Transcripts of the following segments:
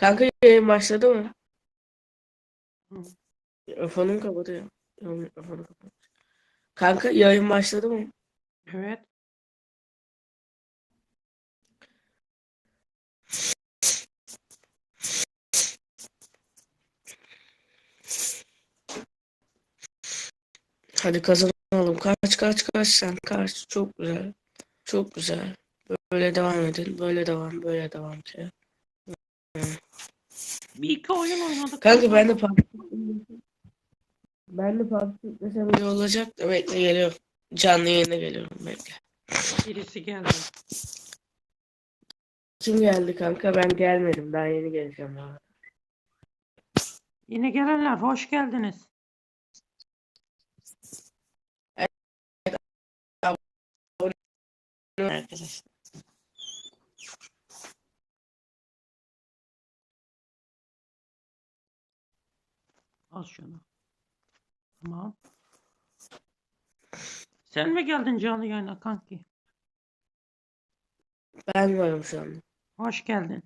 Kanka yayın başladı mı? Hı. Mikrofonum kapatıyor. Yok, mikrofonu kapat. Kanka yayın başladı mı? Evet. Hadi kazanalım. Kaç kaç kaç sen kaç. Çok güzel. Çok güzel. Böyle devam edin. Böyle devam. Böyle devam ki. Bir iki oyun oynadık. Kanka ben de PUBG ben de PUBG yüklesem iyi olacak da bekle geliyorum. Canlı yayına geliyorum bekle. Birisi geldi. Kim geldi kanka? Ben gelmedim. Daha yeni geleceğim. ya. Yine gelenler hoş geldiniz. Arkadaşlar. Al şunu. Tamam. Sen mi geldin canlı yayına kanki? Ben varım şu anda. Hoş geldin.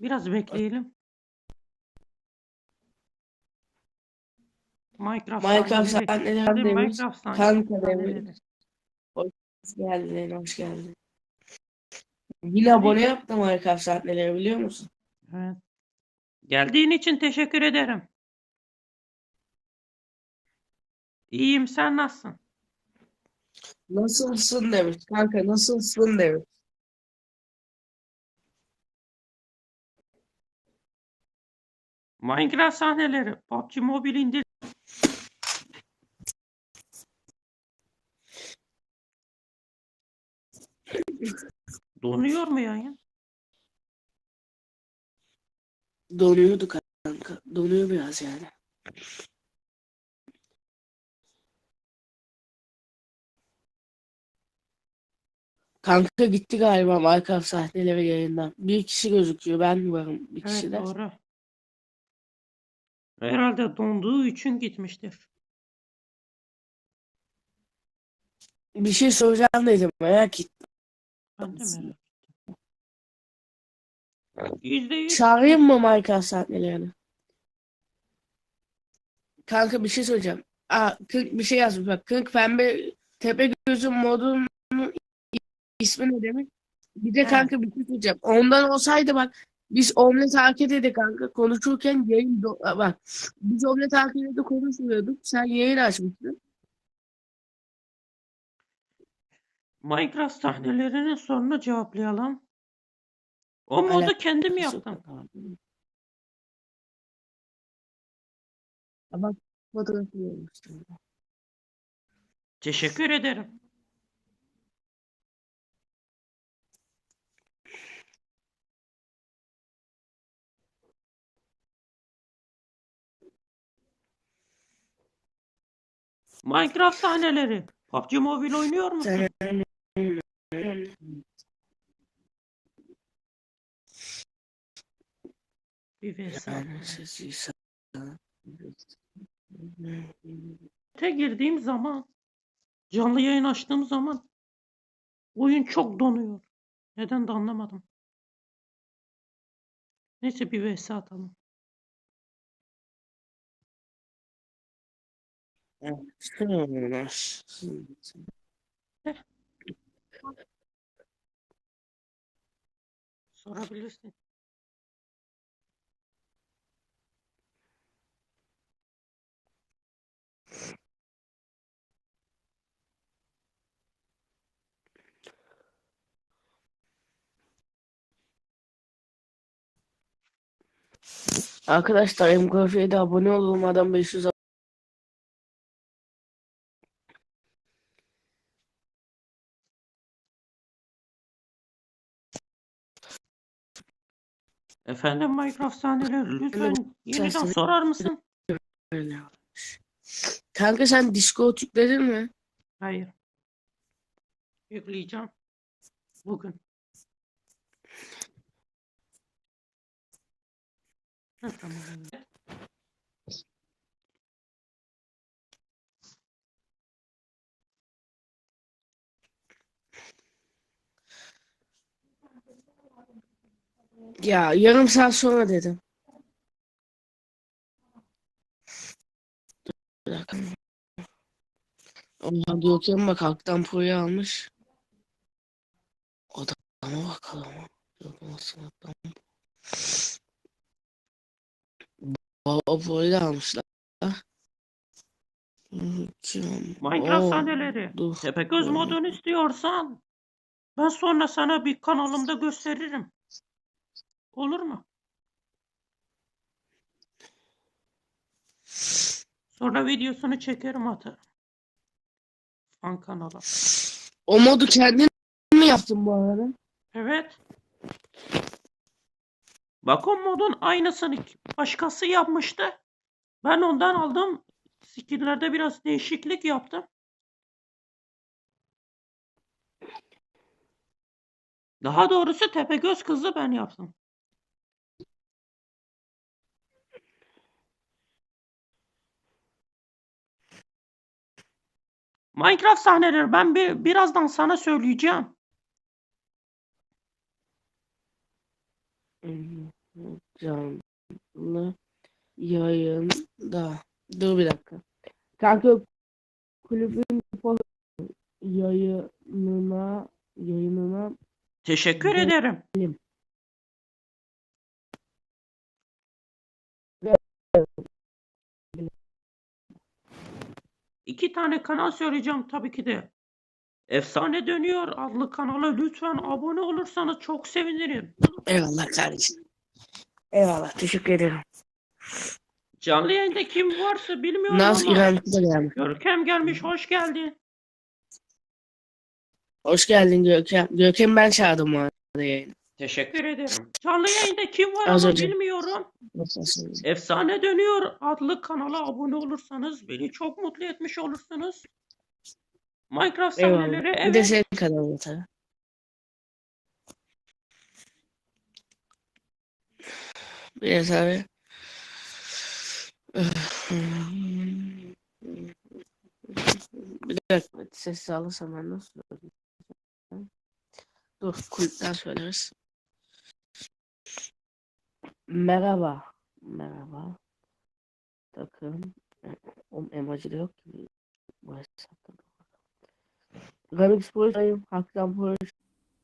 Biraz bekleyelim. Minecraft Minecraft sahneleri. sahneleri Hadi demiş. Minecraft sahneleri. Kanka demiş. Hoş geldin. Hoş geldin. Yine abone yaptım Minecraft saatleri biliyor musun? Evet. Geldiğin için teşekkür ederim. İyiyim sen nasılsın? Nasılsın demiş. Kanka nasılsın demiş. Minecraft sahneleri. PUBG Mobile indir. Donuyor mu yayın? Donuyordu kanka. Donuyor biraz yani. Kanka gitti galiba Minecraft sahteleri yayından. Bir kişi gözüküyor. Ben varım bir Evet kişi de. doğru. Herhalde donduğu için gitmiştir. Bir şey soracağım dedim. Merak ettim. Ben de merak ettim. Yüzde yüz. Çağırayım mı Minecraft sahnelerini? Kanka bir şey söyleyeceğim. Aa, kırk bir şey yazmış bak. Kırk pembe tepe gözüm modunun ismi ne demek? Bir de kanka bir şey söyleyeceğim. Ondan olsaydı bak biz omlet hareket edik kanka. Konuşurken yayın do- bak. Biz omlet hareket edip konuşmuyorduk. Sen yayın açmıştın. Minecraft sahnelerinin sorunu cevaplayalım. O modu Alakası kendim yaptım. Ama fotoğrafı. Teşekkür ederim. Minecraft sahneleri. PUBG Mobile oynuyor musun? Te girdiğim zaman, canlı yayın açtığım zaman oyun çok donuyor. Neden de anlamadım. Neyse bir vs atalım. Sorabilirsin. Arkadaşlar MKF'ye de abone olalım adam 500 Efendim Minecraft sahneleri lütfen yeniden sorar mısın? abone. Kanka sen Discord yükledin mi? Hayır. Yükleyeceğim. Bugün. Ha, tamam. Ya yarım saat sonra dedim. Bir dakika. Oha Görkem bak Hak'tan Pro'yu almış. Adama bakalım. Görkem aslında Hak'tan Baba Pro'yu da almışlar. Minecraft Oo, sahneleri. dur. Tepegöz modunu istiyorsan ben sonra sana bir kanalımda gösteririm. Olur mu? Sonra videosunu çekerim atarım. Fan kanala. O modu kendin mi yaptın bu arada? Evet. Bak modun aynısını başkası yapmıştı. Ben ondan aldım. Skill'lerde biraz değişiklik yaptım. Daha doğrusu Tepegöz kızı ben yaptım. Minecraft sahneleri ben bir, birazdan sana söyleyeceğim. Canlı yayında. Dur bir dakika. Kanka kulübün yayınına yayınına Teşekkür Ben- ederim. İki tane kanal söyleyeceğim tabii ki de. Efsane Dönüyor adlı kanala lütfen abone olursanız çok sevinirim. eyvallah kardeşim. Eyvallah teşekkür ederim. Canlı yayında kim varsa bilmiyorum Naz ama İrem da gelmiş. Görkem gelmiş hoş geldin. Hoş geldin Görkem. Görkem ben çağırdım bu arada yayına. Teşekkür ederim. Canlı yayında kim var Az ama önce. bilmiyorum. Efsane Dönüyor adlı kanala abone olursanız beni çok mutlu etmiş olursunuz. Minecraft Eyvallah. sahneleri Bir de evet. senin kanalın tabii. Bir de tabii. Bir dakika sessiz alırsam ben nasıl? Dur kulüpten söyleriz. Merhaba. Merhaba. Takım. O emoji de yok ki. Bu hesapta. Remix Proje'yim. Haktan Proje.